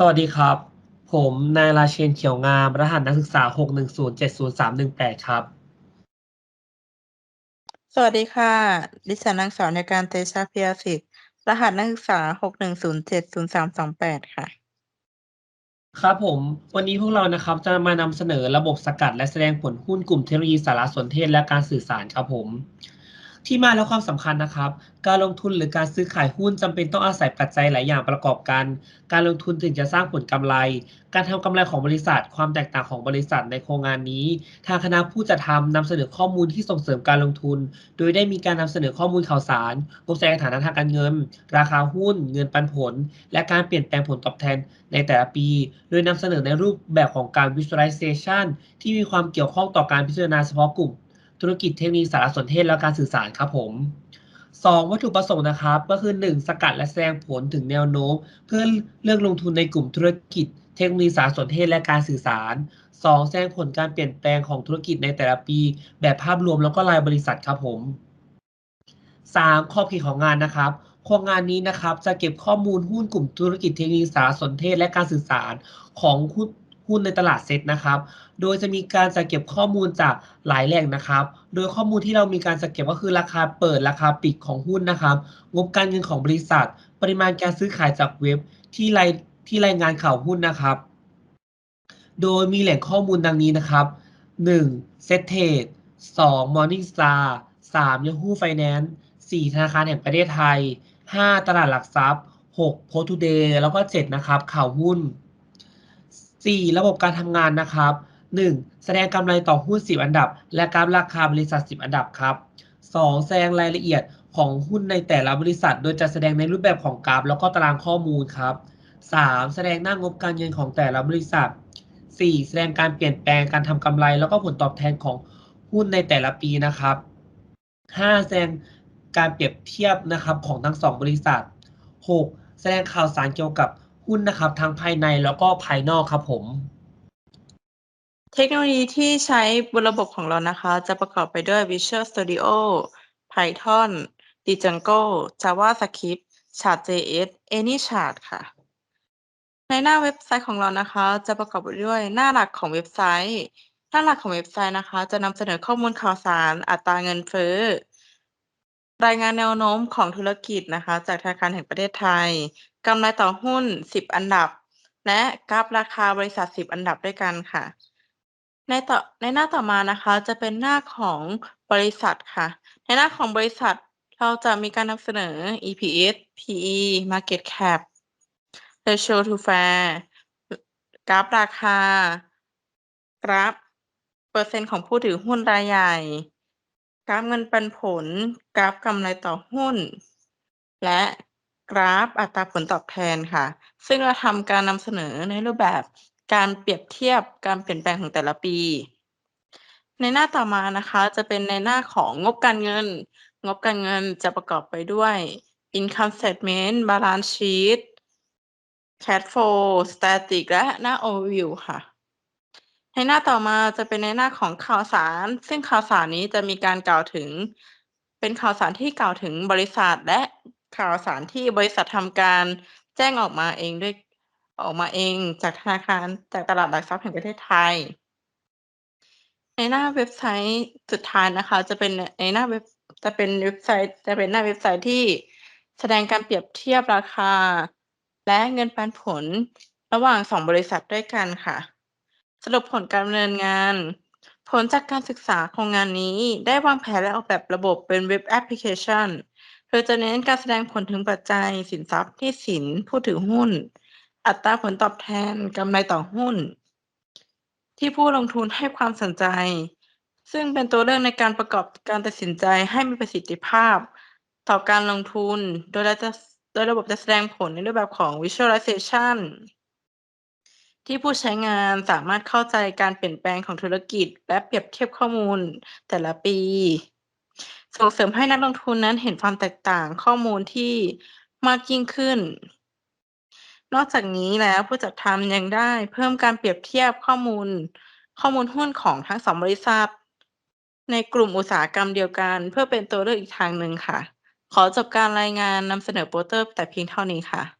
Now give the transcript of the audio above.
สวัสดีครับ ผมนายราเชนเขียวงาม รหัสนักศึกษา6107038ครับ สวัสดีค่ะ ดิฉันนางสาวในการเตชะพิยสิทธิ์ รหัสนักศึกษา6107038ค่ะ ครับผม วันนี้พวกเรานะครับจะมานำเสนอระบบสกัดและแสดงผลหุ้นกลุ่มเทคโนโลยีสารสนเทศและการสื่อสารครับผม ที่มาและความสำคัญนะครับ การลงทุนหรือการซื้อขายหุ้นจำเป็นต้องอาศัยปัจจัยหลายอย่างประกอบกัน การลงทุนถึงจะสร้างผลกำไร การทำกำไรของบริษัท ความแตกต่างของบริษัทในโครงงานนี้ ทางคณะผู้จัดทำนำเสนอข้อมูลที่ส่งเสริมการลงทุน โดยได้มีการนำเสนอข้อมูลข่าวสารงบแสดงฐานะทางการเงิน ราคาหุ้น เงินปันผล และการเปลี่ยนแปลงผลตอบแทนในแต่ละปี โดยนำเสนอในรูปแบบของการ visualization ที่มีความเกี่ยวข้องต่อการพิจารณาเฉพาะกลุ่ม ธุรกิจเทคโนโลยีสารสนเทศและการสื่อสารครับผม 2. วัตถุประสงค์นะครับก็คือ 1. สกัดและแสดงผลถึงแนวโน้ม เพื่อเลือกลงทุนในกลุ่มธุรกิจ เทคโนโลยีสารสนเทศและการสื่อสาร 2. แสดงผลการเปลี่ยนแปลงของธุรกิจในแต่ละปี แบบภาพรวมแล้วก็รายบริษัทครับผม 3. ขอบเขตของงานนะครับโครงงานนี้นะครับจะเก็บข้อมูลหุ้นกลุ่มธุรกิจเทคโนโลยีสารสนเทศและการสื่อสารของ หุ้นในตลาดเซ็ตนะครับ โดยจะมีการจัดเก็บข้อมูลจากหลายแหล่งนะครับ โดยข้อมูลที่เรามีการจัดเก็บก็คือราคาเปิดราคาปิดของหุ้นนะครับ งบการเงินของบริษัท ปริมาณการซื้อขายจากเว็บที่รายที่รายงานข่าวหุ้นนะครับ โดยมีแหล่งข้อมูลดังนี้นะครับ 1. s e t t a g 2. Morningstar 3. Yahoo Finance 4. ธนาคารแห่งประเทศไทย 5. ตลาดหลักทรัพย์ 6. Post Today แล้วก็ 7 นะครับ ข่าวหุ้น 4. ระบบการทำงานนะครับ 1. แสดงกำไรต่อหุ้น 10 อันดับ และกราฟราคาบริษัท 10 อันดับครับ 2. แสดงรายละเอียดของหุ้นในแต่ละบริษัท โดยจะแสดงในรูปแบบของกราฟ แล้วก็ตารางข้อมูลครับ 3. แสดงหน้างบการเงินของแต่ละบริษัท 4. แสดงการเปลี่ยนแปลงการทำกำไร แล้วก็ผลตอบแทนของหุ้นในแต่ละปีนะครับ 5. แสดงการเปรียบเทียบนะครับของทั้ง 2 บริษัท 6. แสดงข่าวสารเกี่ยวกับ หุ้นนะครับ ทั้งภายในแล้วก็ภายนอกครับผม เทคโนโลยีที่ใช้บนระบบของเรานะคะ จะประกอบไปด้วย Visual Studio Python Django JavaScript Chart.js AnyChart ค่ะ ในหน้าเว็บไซต์ของเรานะคะ จะประกอบไปด้วยหน้าหลักของเว็บไซต์ หน้าหลักของเว็บไซต์นะคะ จะนำเสนอข้อมูลข่าวสารอัตราเงินเฟ้อ รายงานแนวโน้มของธุรกิจนะคะ จากธนาคารแห่งประเทศไทยกำไรต่อหุ้น 10 อันดับ และกราฟราคาบริษัท 10 อันดับด้วยกันค่ะ ในต่อในหน้าต่อมานะคะ จะเป็นหน้าของบริษัทค่ะ ในหน้าของบริษัทเราจะมีการนำเสนอ EPS PE Market Cap Ratio to Fair กราฟราคา กราฟ เปอร์เซ็นต์ของผู้ถือหุ้นรายใหญ่ กราฟเงินปันผล กราฟกำไรต่อหุ้น และกราฟอัตราผลตอบแทนค่ะ ซึ่งเราทำการนำเสนอในรูปแบบการเปรียบเทียบการเปลี่ยนแปลงของแต่ละปี ในหน้าต่อมานะคะจะเป็นในหน้าของงบการเงิน งบการเงินจะประกอบไปด้วย income statement balance sheet cash flow static และหน้า overview ค่ะ ในหน้าต่อมาจะเป็นในหน้าของข่าวสาร ซึ่งข่าวสารนี้จะมีการกล่าวถึง เป็นข่าวสารที่กล่าวถึงบริษัท และข่าวสารที่บริษัททำการแจ้งออกมาเองด้วยออกมาเองจากธนาคารจากตลาดหลักทรัพย์แห่งประเทศไทย ในหน้าเว็บไซต์สุดท้ายนะคะ จะเป็นในหน้าเว็บจะเป็นเว็บไซต์ จะเป็นหน้าเว็บไซต์ที่แสดงการเปรียบเทียบราคา และเงินปันผลระหว่างสองบริษัทด้วยกันค่ะ สรุปผลการดำเนินงาน ผลจากการศึกษาโครงงานนี้ได้วางแผนและออกแบบระบบเป็นเว็บแอปพลิเคชันโดยจะเน้นการแสดงผลถึงปัจจัย สินทรัพย์หนี้สินผู้ถือหุ้น อัตราผลตอบแทนกำไรต่อหุ้น ที่ผู้ลงทุนให้ความสนใจ ซึ่งเป็นตัวเลือกในการประกอบการตัดสินใจให้มีประสิทธิภาพ ต่อการลงทุน โดยราจะโดยระบบจะแสดงผลในรูปแบบของ visualization ที่ผู้ใช้งานสามารถเข้าใจการเปลี่ยนแปลงของธุรกิจ และเปรียบเทียบข้อมูลแต่ละปี ส่งเสริมให้นักลงทุนนั้นเห็นความแตกต่างข้อมูลที่มากยิ่งขึ้น นอกจากนี้แล้วผู้จัดทำยังได้เพิ่มการเปรียบเทียบข้อมูล ข้อมูลหุ้นของทั้งสองบริษัท ในกลุ่มอุตสาหกรรมเดียวกัน เพื่อเป็นตัวเลือกอีกทางหนึ่งค่ะ ขอจบการรายงานนำเสนอโปสเตอร์แต่เพียงเท่านี้ค่ะ